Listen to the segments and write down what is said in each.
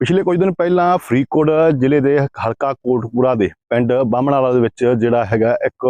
ਪਿਛਲੇ ਕੁਝ ਦਿਨ ਪਹਿਲਾਂ ਫਰੀਦਕੋਟ ਜ਼ਿਲ੍ਹੇ ਦੇ ਹਲਕਾ ਕੋਟਪੂਰਾ ਦੇ ਪਿੰਡ ਬਾਹਮਣਾਲਾ ਦੇ ਵਿੱਚ ਜਿਹੜਾ ਹੈਗਾ ਇੱਕ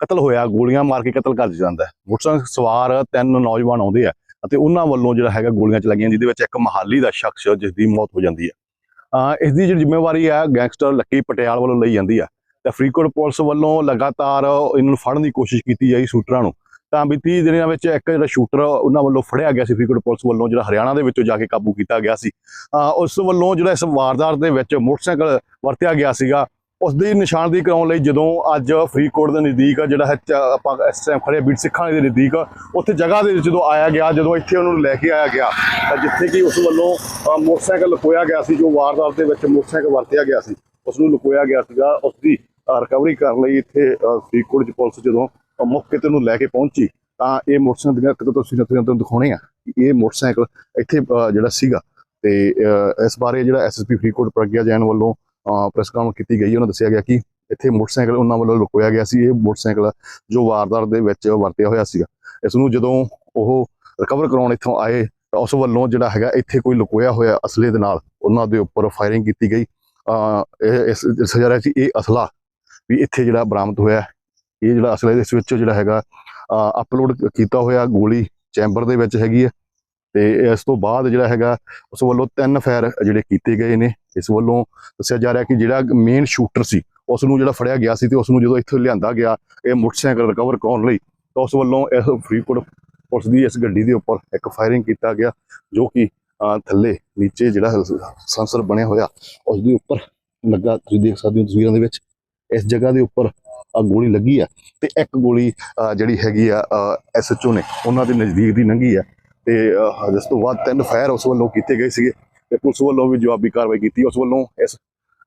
ਕਤਲ ਹੋਇਆ, ਗੋਲੀਆਂ ਮਾਰ ਕੇ ਕਤਲ ਕਰ ਦਿੱਤਾ ਜਾਂਦਾ ਹੈ। ਮੋਟਰਸਾਈਕਲ ਸਵਾਰ ਤਿੰਨ ਨੌਜਵਾਨ ਆਉਂਦੇ ਆ ਅਤੇ ਉਹਨਾਂ ਵੱਲੋਂ ਜਿਹੜਾ ਹੈਗਾ ਗੋਲੀਆਂ ਚਲਾਈਆਂ ਜਿਹਦੇ ਵਿੱਚ ਇੱਕ ਮਹਾਲੀ ਦਾ ਸ਼ਖਸ ਜਿਸ ਦੀ ਮੌਤ ਹੋ ਜਾਂਦੀ ਹੈ। ਇਸ ਦੀ ਜਿਹੜੀ ਜ਼ਿੰਮੇਵਾਰੀ ਹੈ ਗੈਂਗਸਟਰ ਲੱਕੀ ਪਟਿਆਲ ਵੱਲੋਂ ਲਈ ਜਾਂਦੀ ਹੈ। ਤੇ ਫਰੀਦਕੋਟ ਪੁਲਿਸ ਵੱਲੋਂ ਲਗਾਤਾਰ ਇਹਨਾਂ ਨੂੰ ਫੜਨ ਦੀ ਕੋਸ਼ਿਸ਼ ਕੀਤੀ ਜਾਈ ਸ਼ੂਟਰਾਂ ਨੂੰ। ਤਾਂ ਬੀਤੀ ਦਿਨਾਂ ਵਿੱਚ ਇੱਕ ਜਿਹੜਾ ਸ਼ੂਟਰ ਉਹਨਾਂ ਵੱਲੋਂ ਫੜਿਆ ਗਿਆ ਸੀ ਫਰੀਦਕੋਟ ਪੁਲਿਸ ਵੱਲੋਂ, ਜਿਹੜਾ ਹਰਿਆਣਾ ਦੇ ਵਿੱਚੋਂ ਜਾ ਕੇ ਕਾਬੂ ਕੀਤਾ ਗਿਆ ਸੀ। ਅਹ ਉਸ ਵੱਲੋਂ ਜਿਹੜਾ ਇਸ ਵਾਰਦਾਤ ਦੇ ਵਿੱਚ ਮੋਟਰਸਾਈਕਲ ਵਰਤਿਆ ਗਿਆ ਸੀਗਾ, ਉਸ ਦੀ ਨਿਸ਼ਾਨਦੇਹੀ ਕਰਾਉਣ ਲਈ ਜਦੋਂ ਅੱਜ ਫਰੀਦਕੋਟ ਦੇ ਨਜ਼ਦੀਕ ਜਿਹੜਾ ਹੈ ਚ- ਆਪਾਂ ਇਸ ਟਾਈਮ ਖੜੇ ਬੀਟ ਸਿੱਖਾਂ ਦੇ ਨਜ਼ਦੀਕ, ਉੱਥੇ ਜਗ੍ਹਾ ਦੇ ਵਿੱਚ ਜਦੋਂ ਆਇਆ ਗਿਆ, ਜਦੋਂ ਇੱਥੇ ਉਹਨਾਂ ਨੂੰ ਲੈ ਕੇ ਆਇਆ ਗਿਆ, ਤਾਂ ਜਿੱਥੇ ਕਿ ਉਸ ਵੱਲੋਂ ਮੋਟਰਸਾਈਕਲ ਲੁਕੋਇਆ ਗਿਆ ਸੀ, ਜੋ ਵਾਰਦਾਤ ਦੇ ਵਿੱਚ ਮੋਟਰਸਾਈਕਲ ਵਰਤਿਆ ਗਿਆ ਸੀ, ਉਸ ਨੂੰ ਲੁਕੋਇਆ ਗਿਆ ਸੀਗਾ, ਉਸ ਦੀ ਰਿਕਵਰੀ ਕਰਨ ਲਈ ਇੱਥੇ ਅਹ ਫਰੀਦਕੋਟ ਚ ਪੁਲਿਸ ਜਦੋਂ ਮੁੱਖ ਕਿਤੇ ਨੂੰ ਲੈ ਕੇ ਪਹੁੰਚੀ, ਤਾਂ ਇਹ ਮੋਟਰਸਾਈਕਲ ਦੀਆਂ ਕਿਤੇ ਤੁਸੀਂ ਤੁਹਾਨੂੰ ਦਿਖਾਉਣੇ ਆ, ਕਿ ਇਹ ਮੋਟਰਸਾਈਕਲ ਇੱਥੇ ਜਿਹੜਾ ਸੀਗਾ, ਤੇ ਇਸ ਬਾਰੇ ਜਿਹੜਾ ਐਸਐਸਪੀ ਫਰੀਦਕੋਟ ਪ੍ਰਗਿਆ ਜੈਨ ਵੱਲੋਂ ਪ੍ਰੈਸ ਕਾਨਫਰੰਸ ਕੀਤੀ ਗਈ, ਉਹਨਾਂ ਦੱਸਿਆ ਗਿਆ ਕਿ ਇੱਥੇ ਮੋਟਰਸਾਈਕਲ ਉਹਨਾਂ ਵੱਲੋਂ ਲੁਕੋਇਆ ਗਿਆ ਸੀ, ਇਹ ਮੋਟਰਸਾਈਕਲ ਜੋ ਵਾਰਦਾਤ ਦੇ ਵਿੱਚ ਵਰਤਿਆ ਹੋਇਆ ਸੀਗਾ। ਇਸ ਨੂੰ ਜਦੋਂ ਉਹ ਰਿਕਵਰ ਕਰਾਉਣ ਇੱਥੋਂ ਆਏ, ਤਾਂ ਉਸ ਵੱਲੋਂ ਜਿਹੜਾ ਹੈਗਾ ਇੱਥੇ ਕੋਈ ਲੁਕੋਇਆ ਹੋਇਆ ਅਸਲੇ ਦੇ ਨਾਲ ਉਹਨਾਂ ਦੇ ਉੱਪਰ ਫਾਇਰਿੰਗ ਕੀਤੀ ਗਈ। ਅਹ, ਇਹ ਇਸ ਦੱਸਿਆ ਜਾ ਰਿਹਾ ਸੀ, ਇਹ ਅਸਲਾ ਵੀ ਇੱਥੇ ਜਿਹੜਾ ਬਰਾਮਦ ਹੋਇਆ ਇਹ ਜਿਹੜਾ ਅਸਲਾ ਇਸ ਵਿੱਚ ਜਿਹੜਾ ਹੈਗਾ ਅਪਲੋਡ ਕੀਤਾ ਹੋਇਆ ਗੋਲੀ ਚੈਂਬਰ ਦੇ ਵਿੱਚ ਹੈਗੀ ਹੈ ਤੇ ਇਸ ਤੋਂ ਬਾਅਦ ਜਿਹੜਾ ਹੈਗਾ ਉਸ ਵੱਲੋਂ ਤਿੰਨ ਫਾਇਰ ਜਿਹੜੇ ਕੀਤੇ ਗਏ ਨੇ। ਇਸ ਵੱਲੋਂ ਦੱਸਿਆ ਜਾ ਰਿਹਾ ਕਿ ਜਿਹੜਾ ਮੇਨ ਸ਼ੂਟਰ ਸੀ ਉਸ ਨੂੰ ਜਿਹੜਾ ਫੜਿਆ ਗਿਆ ਸੀ ਤੇ ਉਸ ਨੂੰ ਜਦੋਂ ਇੱਥੇ ਲਿਆਂਦਾ ਗਿਆ ਇਹ ਮੋਟਰਸਾਈਕਲ ਰਿਕਵਰ ਕਰਨ ਲਈ ਤਾਂ ਉਸ ਵੱਲੋਂ ਇਸ ਫਰੀਦਕੋਟ ਪੁਲਿਸ ਦੀ ਇਸ ਗੱਡੀ ਦੇ ਉੱਪਰ ਇੱਕ ਫਾਇਰਿੰਗ ਕੀਤਾ ਗਿਆ ਜੋ ਕਿ ਅਹ, ਥੱਲੇ ਨੀਚੇ ਜਿਹੜਾ ਸੰਸਰ ਬਣਿਆ ਹੋਇਆ ਉਸ ਦੇ ਉੱਪਰ ਲੱਗਾ। ਤੁਸੀਂ ਦੇਖ ਸਕਦੇ ਹੋ ਤਸਵੀਰਾਂ ਦੇ ਵਿੱਚ ਇਸ ਜਗ੍ਹਾ ਦੇ ਉੱਪਰ ਗੋਲੀ ਲੱਗੀ ਆ ਤੇ ਇੱਕ ਗੋਲੀ ਅਹ, ਜਿਹੜੀ ਹੈਗੀ ਆ ਐਸਐਚਓ ਨੇ ਉਹਨਾਂ ਦੇ ਨਜ਼ਦੀਕ ਦੀ ਲੰਘੀ ਆ ਤੇ ਜਿਸ ਤੋਂ ਬਾਅਦ ਤਿੰਨ ਫਾਇਰ ਉਸ ਵੱਲੋਂ ਕੀਤੇ ਗਏ ਸੀਗੇ ਤੇ ਪੁਲਿਸ ਵੱਲੋਂ ਵੀ ਜਵਾਬੀ ਕਾਰਵਾਈ ਕੀਤੀ ਉਸ ਵੱਲੋਂ। ਇਸ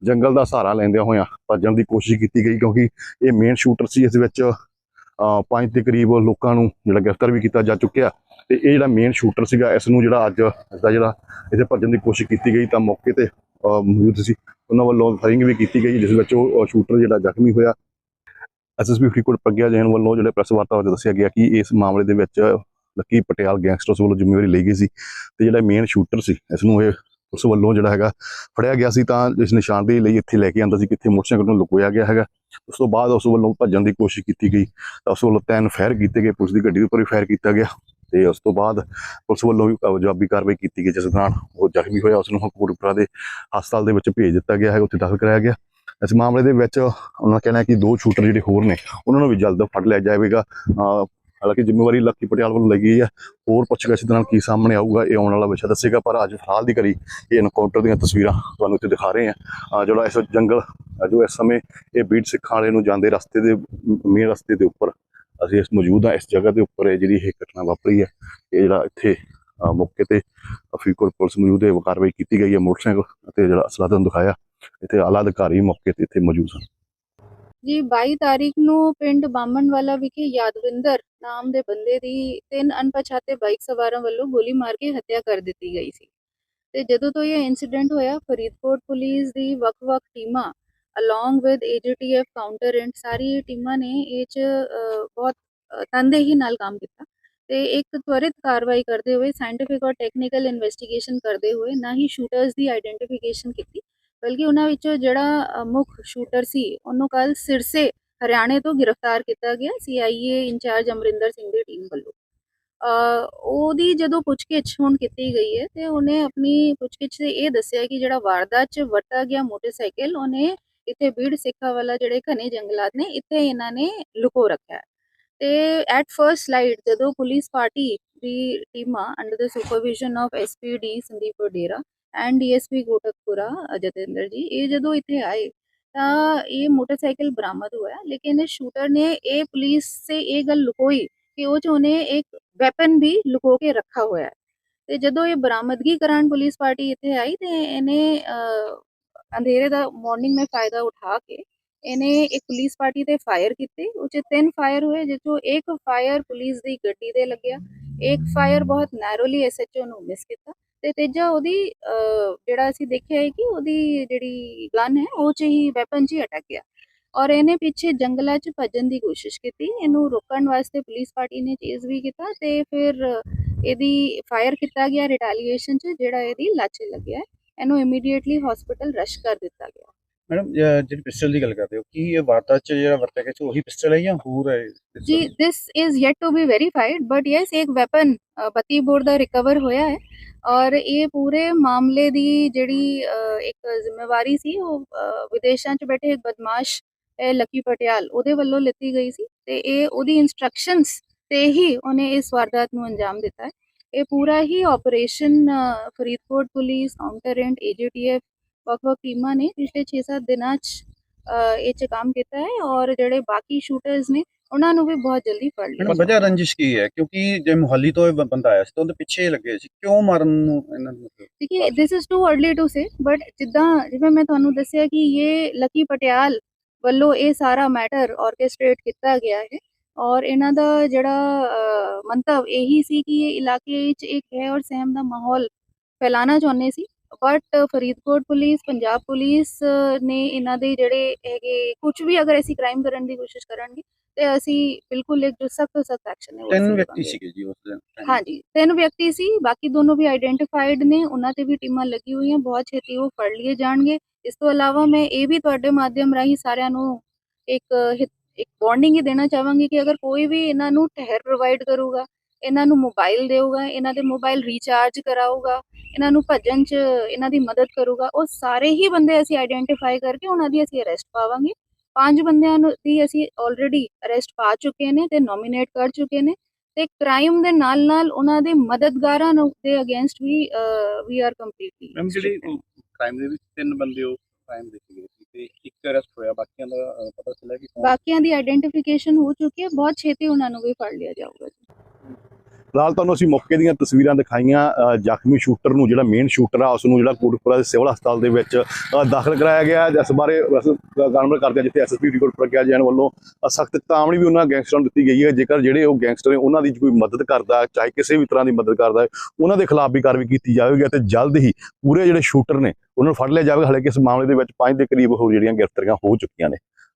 ਜੰਗਲ ਦਾ ਸਹਾਰਾ ਲੈਂਦਿਆਂ ਹੋਇਆ ਭੱਜਣ ਦੀ ਕੋਸ਼ਿਸ਼ ਕੀਤੀ ਗਈ ਕਿਉਂਕਿ ਇਹ ਮੇਨ ਸ਼ੂਟਰ ਸੀ ਇਸ ਵਿੱਚ ਅਹ, ਪੰਜ ਦੇ ਕਰੀਬ ਲੋਕਾਂ ਨੂੰ ਜਿਹੜਾ ਗ੍ਰਿਫਤਾਰ ਵੀ ਕੀਤਾ ਜਾ ਚੁੱਕਿਆ ਤੇ ਇਹ ਜਿਹੜਾ ਮੇਨ ਸ਼ੂਟਰ ਸੀਗਾ ਇਸ ਨੂੰ ਜਿਹੜਾ ਅੱਜ ਇਸ ਦਾ ਜਿਹੜਾ ਇਹਦੇ ਭੱਜਣ ਦੀ ਕੋਸ਼ਿਸ਼ ਕੀਤੀ ਗਈ ਤਾਂ ਮੌਕੇ ਤੇ ਮੌਜੂਦ ਸੀ। ਉਹਨਾਂ ਵੱਲੋਂ ਫਾਇਰਿੰਗ ਵੀ ਕੀਤੀ ਗਈ ਜਿਸ ਵਿੱਚ ਉਹ ਸ਼ੂਟਰ ਜਿਹੜਾ ਜ਼ਖਮੀ ਹੋਇਆ ਐਸਐਸਪੀ ਫਰੀਦਕੋਟ ਪ੍ਰਗਿਆ ਜੈਨ ਵੱਲੋਂ ਜਿਹੜੇ ਪ੍ਰੈਸ ਵਾਰਤਾ ਵਿੱਚ ਦੱਸਿਆ ਗਿਆ ਕਿ ਇਸ ਮਾਮਲੇ ਦੇ ਵਿੱਚ ਲੱਕੀ ਪਟਿਆਲ ਗੈਂਗਸਟਰਸ ਵੱਲੋਂ ਜ਼ਿੰਮੇਵਾਰੀ ਲਈ ਗਈ ਸੀ ਤੇ ਜਿਹੜਾ ਮੇਨ ਸ਼ੂਟਰ ਸੀ, ਇਸ ਨੂੰ ਇਹ ਉਸ ਵੱਲੋਂ ਜਿਹੜਾ ਹੈਗਾ ਫੜਿਆ ਗਿਆ ਸੀ ਤਾਂ ਇਸ ਨਿਸ਼ਾਨਦੇਹੀ ਲਈ ਇੱਥੇ ਲੈ ਕੇ ਆਂਦਾ ਸੀ ਕਿੱਥੇ ਮੋਟਰਸਾਈਕਲ ਨੂੰ ਲੁਕੋਇਆ ਗਿਆ ਹੈਗਾ। ਉਸ ਤੋਂ ਬਾਅਦ ਉਸ ਵੱਲੋਂ ਭੱਜਣ ਦੀ ਕੋਸ਼ਿਸ਼ ਕੀਤੀ ਗਈ ਤਾਂ ਉਸ ਵੱਲੋਂ ਤਿੰਨ ਫਾਇਰ ਕੀਤੇ ਗਏ, ਪੁਲਿਸ ਦੀ ਗੱਡੀ ਉੱਪਰ ਵੀ ਫਾਇਰ ਕੀਤਾ ਗਿਆ ਤੇ ਉਸ ਤੋਂ ਬਾਅਦ ਪੁਲਿਸ ਵੱਲੋਂ ਵੀ ਜਵਾਬੀ ਕਾਰਵਾਈ ਕੀਤੀ ਗਈ, ਜਿਸ ਦੌਰਾਨ ਉਹ ਜ਼ਖਮੀ ਹੋਇਆ, ਉਸ ਨੂੰ ਕੋਟਪੁਰਾ ਦੇ ਹਸਪਤਾਲ ਦੇ ਵਿੱਚ ਭੇਜ ਦਿੱਤਾ ਗਿਆ ਹੈ ਉੱਥੇ ਦਾਖਲ ਕਰਾਇਆ ਗਿਆ। ਇਸ ਮਾਮਲੇ ਦੇ ਵਿੱਚ ਉਹਨਾਂ ਦਾ ਕਹਿਣਾ ਕਿ ਦੋ ਸ਼ੂਟਰ ਜਿਹੜੇ ਹੋਰ ਨੇ ਉਹਨਾਂ ਨੂੰ ਵੀ ਜਲਦ ਫੜ ਲਿਆ ਜਾਵੇਗਾ। ਹਾਲਾਂਕਿ ਜ਼ਿੰਮੇਵਾਰੀ ਲੱਕੀ ਪਟਿਆਲ ਵੱਲੋਂ ਲੱਗੀ ਗਈ ਹੈ। ਹੋਰ ਪੁੱਛਗਿੱਛ ਦੇ ਨਾਲ ਕੀ ਸਾਹਮਣੇ ਆਊਗਾ ਇਹ ਆਉਣ ਵਾਲਾ ਵਿਸ਼ਾ ਦੱਸੇਗਾ ਪਰ ਅੱਜ ਫਿਲਹਾਲ ਦੀ ਕਰੀ ਇਹ ਐਨਕਾਊਂਟਰ ਦੀਆਂ ਤਸਵੀਰਾਂ ਤੁਹਾਨੂੰ ਇੱਥੇ ਦਿਖਾ ਰਹੇ ਹਾਂ। ਜਿਹੜਾ ਇਸ ਜੰਗਲ ਅਹ, ਜੋ ਇਸ ਸਮੇਂ ਇਹ ਬੀੜ ਸਿੱਖਾਂ ਵਾਲੇ ਨੂੰ ਜਾਂਦੇ ਰਸਤੇ ਦੇ ਮੇਨ ਰਸਤੇ ਦੇ ਉੱਪਰ ਅਸੀਂ ਇਸ ਮੌਜੂਦ ਹਾਂ ਇਸ ਜਗ੍ਹਾ ਦੇ ਉੱਪਰ ਜਿਹੜੀ ਇਹ ਘਟਨਾ ਵਾਪਰੀ ਹੈ ਇਹ ਜਿਹੜਾ ਇੱਥੇ ਮੌਕੇ ਤੇ ਫਰੀਦਕੋਟ ਪੁਲਿਸ ਮੌਜੂਦ ਹੈ ਕਾਰਵਾਈ ਕੀਤੀ ਗਈ ਹੈ ਮੋਟਰਸਾਈਕਲ ਅਤੇ ਜਿਹੜਾ ਅਸਲਾ ਤੁਹਾਨੂੰ ਦਿਖਾਇਆ। ਇੱਥੇ ਆਲਾ ਅਧਿਕਾਰੀ ਮੌਕੇ ਤੇ ਇੱਥੇ ਮੌਜੂਦ ਸਨ ਜੀ 22 ਤਾਰੀਖ ਨੂੰ ਪਿੰਡ ਬਾਮਣਵਾਲਾ ਵਿਖੇ ਯਾਦਵਿੰਦਰ ਨਾਮ ਦੇ ਬੰਦੇ ਦੀ ਤਿੰਨ ਅਣਪਛਾਤੇ ਬਾਈਕ ਸਵਾਰਾਂ ਵੱਲੋਂ ਗੋਲੀ ਮਾਰ ਕੇ ਹੱਤਿਆ ਕਰ ਦਿੱਤੀ ਗਈ ਸੀ। ਤੇ ਜਦੋਂ ਤੋਂ ਇਹ ਇਨਸੀਡੈਂਟ ਹੋਇਆ ਫਰੀਦਕੋਟ ਪੁਲਿਸ ਦੀ ਵੱਖ-ਵੱਖ ਟੀਮਾਂ ਅਲੋਂਗ ਵਿਦ ਏਜੀਟੀਐਫ ਕਾਊਂਟਰੈਂਟ ਸਾਰੀ ਟੀਮਾਂ ਨੇ ਇਹ ਚ ਬਹੁਤ ਅ, ਤਨਦੇਹੀ ਨਾਲ ਕੰਮ ਕੀਤਾ ਤੇ ਇੱਕ ਤਵਰਿਤ ਕਾਰਵਾਈ ਕਰਦੇ ਹੋਏ ਸਾਇੰਟੀਫਿਕ ਔਰ ਟੈਕਨੀਕਲ ਇਨਵੈਸਟੀਗੇਸ਼ਨ ਕਰਦੇ ਹੋਏ ਨਾ ਹੀ ਸ਼ੂਟਰਸ ਦੀ ਆਈਡੈਂਟੀਫਿਕੇਸ਼ਨ ਕੀਤੀ ਬਲਕਿ ਉਹਨਾਂ ਵਿੱਚੋਂ ਜਿਹੜਾ ਮੁੱਖ ਸ਼ੂਟਰ ਸੀ, ਉਹਨੂੰ ਕੱਲ ਸਿਰਸੇ ਹਰਿਆਣੇ ਤੋਂ ਗ੍ਰਿਫਤਾਰ ਕੀਤਾ ਗਿਆ ਸੀਆਈਏ ਇੰਚਾਰਜ ਅਮਰਿੰਦਰ ਸਿੰਘ ਦੀ ਟੀਮ ਵੱਲੋਂ। ਉਹਦੀ ਜਦੋਂ ਪੁੱਛਗਿੱਛ ਹੁਣ ਕੀਤੀ ਗਈ ਹੈ ਤੇ ਉਹਨੇ ਆਪਣੀ ਪੁੱਛਗਿੱਛ 'ਚ ਇਹ ਦੱਸਿਆ ਕਿ ਜਿਹੜਾ ਵਾਰਦਾਤ 'ਚ ਵਰਤਾ ਗਿਆ ਮੋਟਰਸਾਈਕਲ, ਉਹਨੇ ਇੱਥੇ ਬੀੜ ਸਿੱਖਾ ਵਾਲਾ ਜਿਹੜੇ ਘਨੇ ਜੰਗਲਾਤ ਨੇ, ਇੱਥੇ ਇਹਨਾਂ ਨੇ ਲੁਕੋ ਰੱਖਿਆ ਤੇ ਐਟ ਫਰਸਟ ਸਲਾਈਡ ਜਦੋਂ ਪੁਲਿਸ ਪਾਰਟੀ ਦੀ ਟੀਮਾਂ under the supervision of SPD Sandeep Dera and DSP Kotkapura Jatinder ji ਇਹ ਜਦੋਂ ਇੱਥੇ ਆਏ ਤਾਂ ਇਹ ਮੋਟਰਸਾਈਕਲ ਬਰਾਮਦ ਹੋਇਆ, ਲੇਕਿਨ ਸ਼ੂਟਰ ਨੇ ਇਹ ਪੁਲਿਸ ਸੇ ਇਹ ਗੱਲ ਲੁਕੋਈ ਕਿ ਉਹ ਚ ਉਹਨੇ ਇੱਕ ਵੈਪਨ ਵੀ ਲੁਕੋ ਕੇ ਰੱਖਾ ਹੋਇਆ ਹੈ। ਤੇ ਜਦੋਂ ਇਹ ਬਰਾਮਦਗੀ ਕਰਨ ਪੁਲਿਸ ਪਾਰਟੀ ਇੱਥੇ ਆਈ ਤੇ ਇਹਨੇ ਅੰਧੇਰੇ ਦਾ ਮਾਰਨਿੰਗ ਮੈਂ ਫਾਇਦਾ ਉਠਾ ਕੇ ਇਹਨੇ ਇੱਕ ਪੁਲਿਸ ਪਾਰਟੀ ਤੇ ਫਾਇਰ ਕੀਤੇ, ਉਹ 'ਚ ਤਿੰਨ ਫਾਇਰ ਹੋਏ ਜਿਸ ਇੱਕ ਫਾਇਰ ਪੁਲਿਸ ਦੀ ਗੱਡੀ ਦੇ ਲੱਗਿਆ, ਇੱਕ ਫਾਇਰ ਬਹੁਤ ਨੈਰੋਲੀ ਐਸਐਚਓ ਨੂੰ ਮਿਸ ਕੀਤਾ ਤੇ ਤੀਜਾ ਉਹਦੀ ਜਿਹੜਾ ਅਸੀਂ ਦੇਖਿਆ ਹੈ ਕਿ ਉਹਦੀ ਜਿਹੜੀ ਗਨ ਹੈ, ਉਹ 'ਚ ਹੀ ਵੈਪਨ 'ਚ ਹੀ ਅਟਕ ਗਿਆ। ਔਰ ਇਹਨੇ ਪਿੱਛੇ ਜੰਗਲਾਂ 'ਚ ਭੱਜਣ ਦੀ ਕੋਸ਼ਿਸ਼ ਕੀਤੀ। ਇਹਨੂੰ ਰੋਕਣ ਵਾਸਤੇ ਪੁਲਿਸ ਪਾਰਟੀ ਨੇ ਚੇਜ਼ ਵੀ ਕੀਤਾ ਤੇ ਫਿਰ ਇਹਦੀ ਫਾਇਰ ਕੀਤਾ ਗਿਆ ਰਿਟੈਲੀਏਸ਼ਨ 'ਚ, ਜਿਹੜਾ ਇਹਦੀ ਲਾਚੇ ਲੱਗਿਆ। ਇਹਨੂੰ ਇਮੀਡੀਏਟਲੀ ਹਸਪੀਟਲ ਰਸ਼ ਕਰ ਦਿੱਤਾ ਗਿਆ। ਮੈਡਮ ਜਿਹੜੀ ਪਿਸਟਲ ਦੀ ਗੱਲ ਕਰਦੇ ਹੋ, ਕੀ ਇਹ ਵਾਰਦਾਤ ਚ ਜਿਹੜਾ ਵਰਤਿਆ ਗਿਆ ਸੀ, ਉਹੀ ਪਿਸਟਲ ਹੈ ਜਾਂ ਹੋਰ ਹੈ ਜੀ this is yet to be verified but yes ਇੱਕ ਵੈਪਨ 32 ਦਾ ਰਿਕਵਰ ਹੋਇਆ ਹੈ, ਔਰ ਇਹ ਪੂਰੇ ਮਾਮਲੇ ਦੀ ਜਿਹੜੀ ਇੱਕ ਜ਼ਿੰਮੇਵਾਰੀ ਸੀ, ਉਹ ਵਿਦੇਸ਼ਾਂ 'ਚ ਬੈਠੇ ਇੱਕ ਬਦਮਾਸ਼, ਇਹ ਲੱਕੀ ਪਟਿਆਲ, ਉਹਦੇ ਵੱਲੋਂ ਲਿੱਤੀ ਗਈ ਸੀ, ਤੇ ਇਹ ਉਹਦੀ ਇਨਸਟਰਕਸ਼ਨਸ ਤੇ ਹੀ ਉਹਨੇ ਇਸ ਵਾਰਦਾਤ ਨੂੰ ਅੰਜਾਮ ਦਿੱਤਾ ਹੈ। ਇਹ ਪੂਰਾ ਹੀ operation Faridkot police counter and AGTF ਵੱਖ-ਵੱਖ ਟੀਮਾਂ ਨੇ ਪਿਛਲੇ 6-7 ਦਿਨਾਂ 'ਚ ਇਹ 'ਚ ਕੰਮ ਕੀਤਾ ਹੈ ਔਰ ਜਿਹੜੇ ਬਾਕੀ ਸ਼ੂਟਰਸ ਨੇ ਉਹਨਾਂ ਨੂੰ ਵੀ ਬਹੁਤ ਜਲਦੀ ਫੜ ਲਿਆ ਵਜ੍ਹਾ ਰੰਜਿਸ਼ ਕੀ ਹੈ ਕਿਉਂਕਿ ਜੇ ਮੁਹੱਲੀ ਤੋਂ ਇਹ ਬੰਦਾ ਆਇਆ ਸੀ ਤਾਂ ਉਹਦੇ ਪਿੱਛੇ ਲੱਗੇ ਸੀ ਕਿਉਂ ਮਾਰਨ ਨੂੰ ਇਹਨਾਂ ਨੂੰ ਦੇਖਿਏ this is too early to say but ਜਿੱਦਾਂ ਜਿਵੇਂ ਮੈਂ ਤੁਹਾਨੂੰ ਦੱਸਿਆ ਕਿ ਇਹ ਲਕੀ ਪਟਿਆਲ ਵੱਲੋਂ ਇਹ ਸਾਰਾ ਮੈਟਰ ਆਰਕੈਸਟ੍ਰੇਟ ਕੀਤਾ ਗਿਆ ਹੈ ਔਰ ਇਹਨਾਂ ਦਾ ਜਿਹੜਾ ਮੰਤਵ ਇਹੀ ਸੀ ਕਿ ਇਹ ਇਲਾਕੇ 'ਚ ਇੱਕ ਹੈ ਔਰ ਸਹਿਮ ਦਾ ਮਾਹੌਲ ਫੈਲਾਣਾ ਚਾਹੁੰਦੇ ਸੀ but Faridkot police Punjab police ਨੇ ਇਹਨਾਂ ਦੇ ਜਿਹੜੇ ਹੈਗੇ ਕੁਝ ਵੀ ਅਗਰ ਅਸੀਂ ਕ੍ਰਾਈਮ ਕਰਨ ਦੀ ਕੋਸ਼ਿਸ਼ ਕਰਨਗੇ ਤੇ ਅਸੀਂ ਬਿਲਕੁਲ ਇੱਕ ਜੋ ਸਖਤ ਤੋਂ ਸਖਤ ਐਕਸ਼ਨ ਹੈ ਤਿੰਨ ਵਿਅਕਤੀ। ਸੀਗੇ ਜੀ ਉਸ ਦਿਨ? ਹਾਂਜੀ ਤਿੰਨ ਵਿਅਕਤੀ ਸੀ ਬਾਕੀ ਦੋਨੋਂ ਵੀ ਆਈਡੈਂਟੀਫਾਈਡ ਨੇ ਉਹਨਾਂ ਤੇ ਵੀ ਟੀਮਾਂ ਲੱਗੀ ਹੋਈਆਂ ਬਹੁਤ ਛੇਤੀ ਉਹ ਫੜ ਲਏ ਜਾਣਗੇ ਇਸ ਤੋਂ ਇਲਾਵਾ ਮੈਂ ਇਹ ਵੀ ਤੁਹਾਡੇ ਮਾਧਿਅਮ ਰਾਹੀਂ ਸਾਰਿਆਂ ਨੂੰ ਇੱਕ ਇੱਕ ਵਾਰਨਿੰਗ ਹੀ ਦੇਣਾ ਚਾਹਾਂਗੀ ਕਿ ਅਗਰ ਕੋਈ ਵੀ ਇਹਨਾਂ ਨੂੰ ਠਹਿਰ ਪ੍ਰੋਵਾਈਡ ਕਰੂਗਾ ਇਹਨਾਂ ਨੂੰ ਮੋਬਾਈਲ ਦੇਊਗਾ ਇਹਨਾਂ ਦੇ ਮੋਬਾਈਲ ਰੀਚਾਰਜ ਕਰਾਊਗਾ ਇਹਨਾਂ ਨੂੰ ਭੱਜਣ 'ਚ ਇਹਨਾਂ ਦੀ ਮਦਦ ਕਰੂਗਾ ਉਹ ਸਾਰੇ ਹੀ ਬੰਦੇ ਅਸੀਂ ਆਈਡੈਂਟੀਫਾਈ ਕਰਕੇ ਉਹਨਾਂ ਦੀ ਅਸੀਂ ਅਰੈਸਟ ਪਾਵਾਂਗੇ। ਪੰਜ ਬੰਦਿਆਂ ਨੂੰ ਦੀ ਅਸੀਂ ਆਲਰੇਡੀ ਅਰੈਸਟ ਪਾ ਚੁੱਕੇ ਨੇ ਤੇ ਨੋਮੀਨੇਟ ਕਰ ਚੁੱਕੇ ਨੇ ਤੇ ਕ੍ਰਾਈਮ ਦੇ ਨਾਲ ਨਾਲ ਉਹਨਾਂ ਦੇ ਮਦਦਗਾਰਾਂ ਨੂੰ ਦੇ ਅਗੇਂਸਟ ਵੀ ਵੀ ਆਰ ਕੰਪਲੀਟਲੀ ਮੈਮ ਜਿਹੜੀ ਕ੍ਰਾਈਮ ਦੇ ਵਿੱਚ ਤਿੰਨ ਬੰਦੇ ਉਹ ਕ੍ਰਾਈਮ ਦੇ ਗਏ ਸੀ ਤੇ ਇੱਕ ਅਰੈਸਟ ਹੋਇਆ ਬਾਕੀਆਂ ਦਾ ਪਤਾ ਚੱਲਿਆ ਕਿ ਬਾਕੀਆਂ ਦੀ ਆਈਡੈਂਟੀਫਿਕੇਸ਼ਨ ਹੋ ਚੁੱਕੀ ਹੈ ਬਹੁਤ ਛੇਤੀ ਉਹਨਾਂ ਨੂੰ ਵੀ ਫੜ ਲਿਆ ਜਾਊਗਾ ਜੀ ਫਿਲਹਾਲ ਤੁਹਾਨੂੰ ਅਸੀਂ ਮੌਕੇ ਦੀਆਂ ਤਸਵੀਰਾਂ ਦਿਖਾਈਆਂ ਅ, ਜ਼ਖਮੀ ਸ਼ੂਟਰ ਨੂੰ ਜਿਹੜਾ ਮੇਨ ਸ਼ੂਟਰ ਆ ਉਸ ਨੂੰ ਜਿਹੜਾ ਕੋਟਪੁਰਾ ਦੇ ਸਿਵਲ ਹਸਪਤਾਲ ਦੇ ਵਿੱਚ ਦਾਖਲ ਕਰਾਇਆ ਗਿਆ ਹੈ। ਇਸ ਬਾਰੇ ਗਵਰਨਮੈਂਟ ਕਰਦੇ ਜਿੱਥੇ ਐਸਐਸਪੀ ਕੋਟਪੁਰਾ ਗਿਆ ਜੈਨ ਵੱਲੋਂ ਸਖਤ ਚੇਤਾਵਨੀ ਵੀ ਉਹਨਾਂ ਗੈਂਗਸਟਰਾਂ ਨੂੰ ਦਿੱਤੀ ਗਈ ਹੈ। ਜੇਕਰ ਜਿਹੜੇ ਉਹ ਗੈਂਗਸਟਰ ਨੇ ਉਹਨਾਂ ਦੀ ਕੋਈ ਮਦਦ ਕਰਦਾ ਹੈ, ਚਾਹੇ ਕਿਸੇ ਵੀ ਤਰ੍ਹਾਂ ਦੀ ਮਦਦ ਕਰਦਾ ਹੈ ਉਹਨਾਂ ਦੇ ਖਿਲਾਫ ਵੀ ਕਾਰਵਾਈ ਕੀਤੀ ਜਾਵੇਗੀ ਅਤੇ ਜਲਦ ਹੀ ਪੂਰੇ ਜਿਹੜੇ ਸ਼ੂਟਰ ਨੇ ਉਹਨਾਂ ਨੂੰ ਫੜ ਲਿਆ ਜਾਵੇਗਾ। ਹਾਲਾਂਕਿ ਇਸ ਮਾਮਲੇ ਦੇ ਵਿੱਚ ਪੰਜ ਦੇ ਕਰੀਬ ਹੋਰ ਜਿਹੜੀਆਂ ਗ੍ਰਿਫਤਾਰੀਆਂ ਹੋ ਚੁੱਕੀਆਂ ਨੇ।